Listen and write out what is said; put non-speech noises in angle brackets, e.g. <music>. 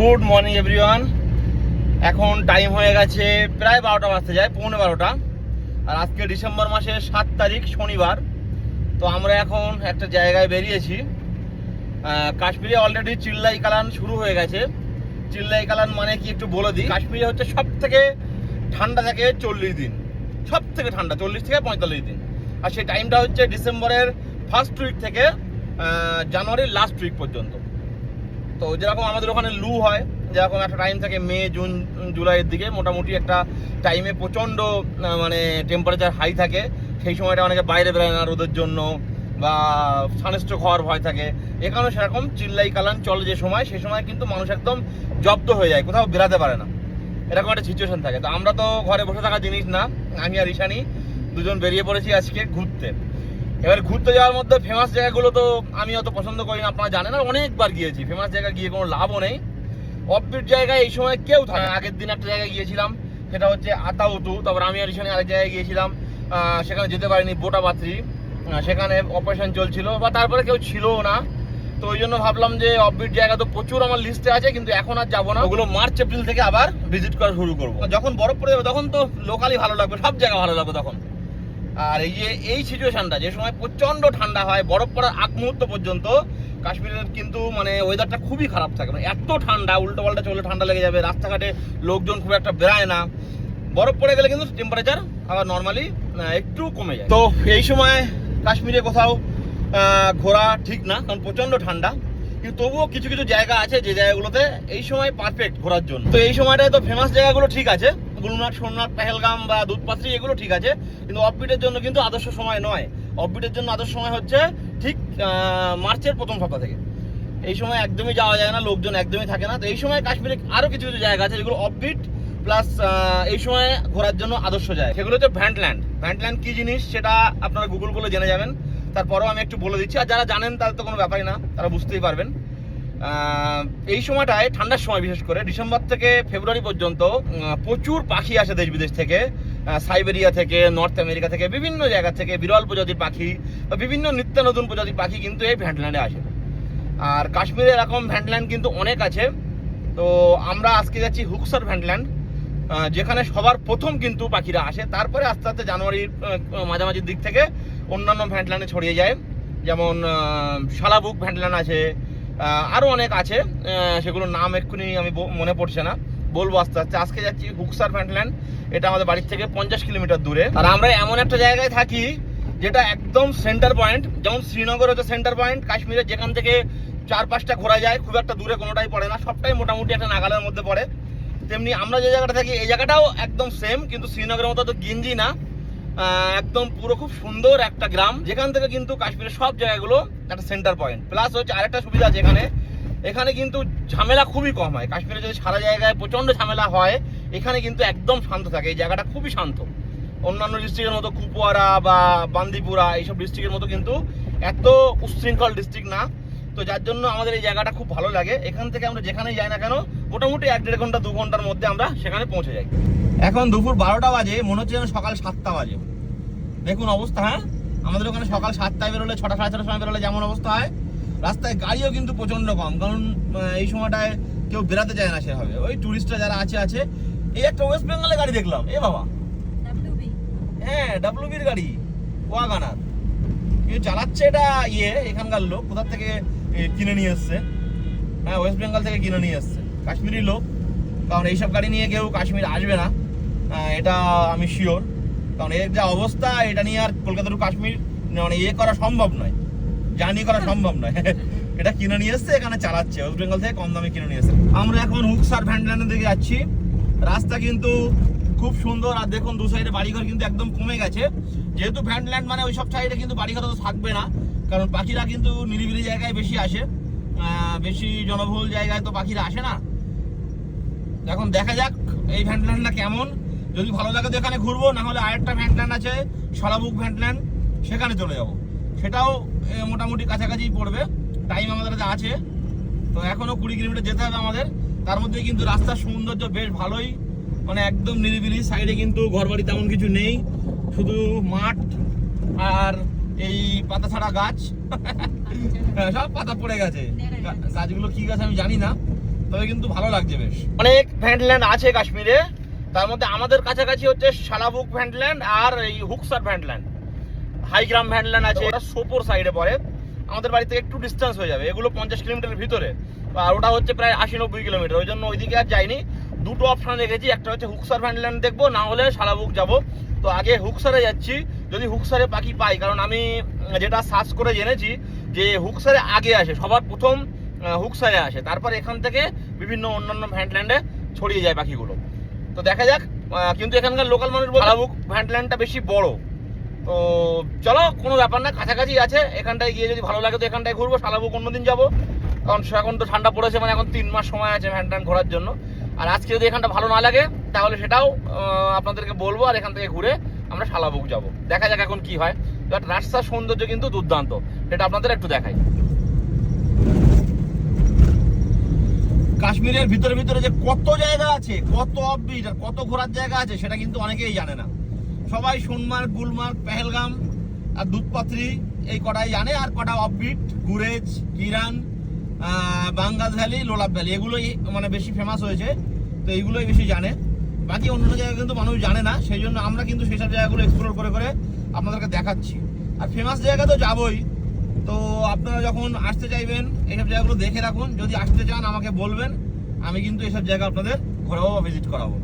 Good morning everyone এখন time হয়ে গেছে প্রায় বারোটা বাজতে যায়, পৌনে বারোটা। আর আজকে ডিসেম্বর মাসের সাত তারিখ, শনিবার। তো আমরা এখন একটা জায়গায় বেরিয়েছি। কাশ্মীরে অলরেডি চিল্লাই কালান শুরু হয়ে গেছে। চিল্লাই কালান মানে কি একটু বলে দিই? কাশ্মীরে হচ্ছে সব থেকে ঠান্ডা থাকে চল্লিশ দিন। সব থেকে ঠান্ডা, চল্লিশ থেকে পঁয়তাল্লিশ দিন। আর সেই টাইমটা হচ্ছে ডিসেম্বরের ফার্স্ট উইক থেকে জানুয়ারির লাস্ট উইক পর্যন্ত। তো যেরকম আমাদের ওখানে লু হয়, যেরকম একটা টাইম থাকে মে, জুন, জুলাইয়ের দিকে, মোটামুটি একটা টাইমে প্রচণ্ড মানে টেম্পারেচার হাই থাকে। সেই সময়টা অনেকে বাইরে বেরোয় না রোদের জন্য বা সানস্ট্রোক হওয়ার ভয় থাকে। এখানে সেরকম চিল্লাই কালান চলে যে সময় সেই সময় কিন্তু মানুষ একদম জব্দ হয়ে যায়, কোথাও বেরাতে পারে না। এরকম একটা সিচুয়েশন থাকে। তো আমরা তো ঘরে বসে থাকা জিনিস না, আমি আর ঈশানি দুজন বেরিয়ে পড়েছি আজকে ঘুরতে। এবার ঘুরতে যাওয়ার মধ্যে ফেমাস জায়গাগুলো তো আমি অত পছন্দ করি না, আপনারা জানেন আর অনেকবার গিয়েছি। ফেমাস জায়গা গিয়ে কোনো লাভও নেই। অফবিট জায়গায় এই সময় কেউ থাকে আগের দিন একটা জায়গায় গিয়েছিলাম, সেটা হচ্ছে আতাউতু, তারপর আমি আর ঈশানি আরেক জায়গায় গিয়েছিলাম। সেখানে যেতে পারিনি বোটাবাত্রি সেখানে অপারেশন চলছিল, বা তারপরে কেউ ছিলও না। তো ওই জন্য ভাবলাম যে অফবিট জায়গা তো প্রচুর আমার লিস্টে আছে, কিন্তু এখন আর যাব না। ওগুলো মার্চ, এপ্রিল থেকে আবার ভিজিট করা শুরু করব। যখন বরফ পড়ে যাবে, তখন তো লোকালি ভালো লাগবে, সব জায়গা ভালো লাগবে তখন। আর এই যে এই সিচুয়েশনটা যে সময় প্রচণ্ড ঠান্ডা হয় বরফ পড়ার আগ মুহূর্ত পর্যন্ত কাশ্মীরের কিন্তু মানে ওয়েদারটা খুবই খারাপ থাকে। মানে এত ঠান্ডা উল্টো পাল্টা চলে ঠান্ডা লেগে যাবে রাস্তাঘাটে লোকজন খুব একটা বেরায় না। বরফ পড়ে গেলে কিন্তু টেম্পারেচার আবার নর্মালি একটু কমে যায়। তো এই সময় কাশ্মীরে কোথাও ঘোরা ঠিক না কারণ প্রচণ্ড ঠান্ডা। কিন্তু তবুও কিছু কিছু জায়গা আছে যে জায়গাগুলোতে এই সময় পারফেক্ট ঘোরার জন্য। তো এই সময়টায় তো ফেমাস জায়গাগুলো ঠিক আছে। গুলনাথ সোমনাথ, পেহেলগাম বা দুধপাত্রি এগুলো ঠিক আছে। কিন্তু অফবিটের জন্য কিন্তু আদর্শ সময় নয়। অফবিটের জন্য আদর্শ সময় হচ্ছে ঠিক মার্চের প্রথম সপ্তাহ থেকে। এই সময় একদমই যাওয়া যায় না, লোকজন একদমই থাকে না। তো এই সময় কাশ্মীরে আরও কিছু কিছু জায়গা আছে যেগুলো অফবিট প্লাস এই সময় ঘোরার জন্য আদর্শ যায়। সেগুলো হচ্ছে ভ্যান্টল্যান্ড ভ্যান্টল্যান্ড কি জিনিস সেটা আপনারা গুগল করলে জেনে যাবেন। তারপরেও আমি একটু বলে দিচ্ছি। আর যারা জানেন তাদের তো কোনো ব্যাপারই না, তারা বুঝতেই পারবেন। এই সময়টায়, ঠান্ডার সময় বিশেষ করে, ডিসেম্বর থেকে ফেব্রুয়ারি পর্যন্ত প্রচুর পাখি আসে দেশ বিদেশ থেকে। সাইবেরিয়া থেকে, নর্থ আমেরিকা থেকে, বিভিন্ন জায়গা থেকে বিরল প্রজাতির পাখি বিভিন্ন নিত্য নতুন প্রজাতির পাখি কিন্তু এই ভ্যান্টল্যান্ডে আসে। আর কাশ্মীরে এরকম ভ্যান্টল্যান্ড কিন্তু অনেক আছে। তো আমরা আজকে যাচ্ছি হুকসার ভ্যান্টল্যান্ড যেখানে সবার প্রথম কিন্তু পাখিরা আসে। তারপরে আস্তে আস্তে জানুয়ারির মাঝামাঝির দিক থেকে অন্যান্য ভ্যান্টল্যান্ডে ছড়িয়ে যায়। যেমন শালাবুক ভ্যান্টল্যান্ড আছে আরও অনেক আছে। সেগুলোর নাম এক্ষুনি আমি মনে পড়ছে না। বলব আস্তে আস্তে। আজকে যাচ্ছি হুকসার ভ্যান্টল্যান্ড এটা আমাদের বাড়ির থেকে পঞ্চাশ কিলোমিটার দূরে। আর আমরা এমন একটা জায়গায় থাকি যেটা একদম সেন্টার পয়েন্ট যেমন শ্রীনগর হচ্ছে সেন্টার পয়েন্ট কাশ্মীরে যেখান থেকে চার পাঁচটা ঘোরা যায়, খুব একটা দূরে কোনোটাই পড়ে না। সবটাই মোটামুটি একটা নাগালের মধ্যে পড়ে। তেমনি আমরা যে জায়গাটা থাকি, এই জায়গাটাও একদম সেম কিন্তু শ্রীনগরের মতো তো গিঞ্জি না। একদম পুরো খুব সুন্দর একটা গ্রাম। যেখান থেকে কিন্তু কাশ্মীরের সব জায়গাগুলো একটা সেন্টার পয়েন্ট প্লাস হচ্ছে আরেকটা সুবিধা আছে এখানে। এখানে কিন্তু ঝামেলা খুবই কম হয়। কাশ্মীরে যদি সারা জায়গায় প্রচণ্ড ঝামেলা হয়, এখানে কিন্তু একদম শান্ত থাকে। এই জায়গাটা খুবই শান্ত। অন্যান্য ডিস্ট্রিক্টের মতো কুপওয়ারা বা বান্দিপুরা, এইসব ডিস্ট্রিক্টের মতো কিন্তু এত উচ্ছৃঙ্খল ডিস্ট্রিক্ট না। তো যার জন্য আমাদের এই জায়গাটা খুব ভালো লাগে। এখান থেকে আমরা যেখানেই যাই না কেন মোটামুটি এক দেড় ঘণ্টা দু ঘণ্টার মধ্যে আমরা সেখানে পৌঁছে যাই। এখন দুপুর বারোটা বাজে মনে হচ্ছে যেন সকাল সাতটা বাজে। দেখুন অবস্থা হ্যাঁ? আমাদের ওখানে সকাল সাতটায় বেরোলে ছটা সাড়ে ছটার সময় বেরোলে যেমন অবস্থা হয় রাস্তায় গাড়িও কিন্তু প্রচণ্ড কম কারণ এই সময়টায় কেউ বেরাতে চায় না সেভাবে। ওই টুরিস্টরা যারা আছে আছে এই একটা ওয়েস্ট বেঙ্গলের গাড়ি দেখলাম এ বাবা। হ্যাঁ ডাব্লিউবির গাড়ি ওয়াগানার কিন্তু চালাচ্ছে এটা ইয়ে এখানকার লোক কোথা থেকে কিনে নিয়ে এসছে। হ্যাঁ ওয়েস্ট বেঙ্গল থেকে কিনে নিয়ে এসছে। কাশ্মীরি লোক। কারণ এইসব গাড়ি নিয়ে কেউ কাশ্মীর আসবে না। এটা আমি শিওর কারণ এর যা অবস্থা, এটা নিয়ে আর কলকাতা টু কাশ্মীর মানে ইয়ে করা সম্ভব নয়। জার্নি করা সম্ভব নয়। <laughs> এটা কিনে নিয়ে এসছে, এখানে চালাচ্ছে। ওয়েস্ট বেঙ্গল থেকে কম দামে কিনে নিয়ে এসছে। আমরা এখন হুকসার ভ্যান্ডল্যান্ডের দিকে যাচ্ছি। রাস্তা কিন্তু খুব সুন্দর। আর দেখুন, দু সাইডে বাড়িঘর কিন্তু একদম কমে গেছে। যেহেতু ভ্যান্ডল্যান্ড মানে ওই সব সাইডে কিন্তু বাড়িঘর তো থাকবে না। কারণ পাখিরা কিন্তু নিরিবিলি জায়গায় বেশি আসে। বেশি জনবহুল জায়গায় তো পাখিরা আসে না। এখন দেখা যাক এই ভ্যান্টল্যান্ডটা কেমন। যদি ভালো লাগে তো এখানে ঘুরবো, না হলে আরেকটা ভ্যান্টল্যান্ড আছে সরাবুক ভ্যান্টল্যান্ড সেখানে চলে যাব। সেটাও মোটামুটি কাছাকাছি পড়বে। টাইম আমাদের হাতে আছে। তো এখনও কুড়ি কিলোমিটার যেতে হবে আমাদের। তার মধ্যে কিন্তু রাস্তার সৌন্দর্য বেশ ভালোই। মানে একদম নিরিবিলি। সাইডে কিন্তু ঘরবাড়ি তেমন কিছু নেই। শুধু মাঠ আর এই পাতা ছাড়া গাছ। হ্যাঁ, সব পাতা পড়ে গেছে। গাছগুলো কি গাছ আমি জানি না তবে কিন্তু ভালো লাগছে বেশ। অনেক ভ্যান্ডল্যান্ড আছে কাশ্মীরে। তার মধ্যে আমাদের কাছাকাছি হচ্ছে শালাবুক ভ্যান্ডল্যান্ড আর এই হুকসার ভ্যান্ডল্যান্ড। হাইগ্রাম ভ্যান্ডল্যান্ড আছে ওটা সোপোর সাইডে পড়ে। আমাদের বাড়ি থেকে একটু ডিস্টেন্স হয়ে যাবে এগুলো পঞ্চাশ কিলোমিটারের ভিতরে। আর ওটা হচ্ছে প্রায় আশি নব্বই কিলোমিটার ওই জন্য ওইদিকে আর যাইনি। দুটো অপশন রেখেছি একটা হচ্ছে হুকসার ভ্যান্ডল্যান্ড দেখব না হলে শালাবুক যাব। তো আগে হুকসারে যাচ্ছি যদি হুকসারে পাখি পাই, কারণ আমি যেটা সার্চ করে জেনেছি যে হুকসারে আগে আসে, সবার প্রথম হুকসারে আসে। তারপর এখান থেকে বিভিন্ন অন্যান্য ভ্যান্ডল্যান্ডে ছড়িয়ে যায় পাখিগুলো। তো দেখা যাক কিন্তু এখানকার লোকাল মানুষ বলে শালাবুক ভ্যান্ডল্যান্ডটা বেশি বড়। তো চলো, কোনো ব্যাপার না, কাছাকাছি আছে, এখানটায় গিয়ে যদি ভালো লাগে তো এখানটায় ঘুরবো, শালাবুক অন্যদিন যাব। কারণ এখন তো ঠান্ডা পড়েছে মানে এখন তিন মাস সময় আছে ভ্যানটল্যান ঘোরার জন্য। আর আজকে যদি এখানটা ভালো না লাগে, তাহলে সেটাও আপনাদেরকে বলব, আর এখান থেকে ঘুরে আমরা শালাবুক যাব। দেখা যাক এখন কি হয়। বাট রাস্তার সৌন্দর্য কিন্তু দুর্দান্ত। সেটা আপনাদের একটু দেখাই। কাশ্মীরের ভিতরে ভিতরে যে কত জায়গা আছে, কত অফবিট আর কত ঘোরার জায়গা আছে, সেটা কিন্তু অনেকেই জানে না। সবাই সোনমার্গ, গুলমার্গ, পেহেলগাম আর দুধপাত্রি এই কটাই জানে। আর কটা অফবিট গুরেজ, কিরান বাঙ্গাল ভ্যালি লোলাপ ভ্যালি, এগুলোই মানে বেশি ফেমাস হয়েছে। তো এইগুলোই বেশি জানে। বাকি অন্য জায়গা কিন্তু মানুষ জানে না সেই জন্য আমরা কিন্তু সেসব জায়গাগুলো এক্সপ্লোর করে করে আপনাদেরকে দেখাচ্ছি। আর ফেমাস জায়গা তো যাবই, তো আপনারা যখন আসতে চাইবেন, এইসব জায়গাগুলো দেখে রাখুন। যদি আসতে চান, আমাকে বলবেন, আমি কিন্তু এসব জায়গা আপনাদের ঘোরাবো বা ভিজিট করাবো।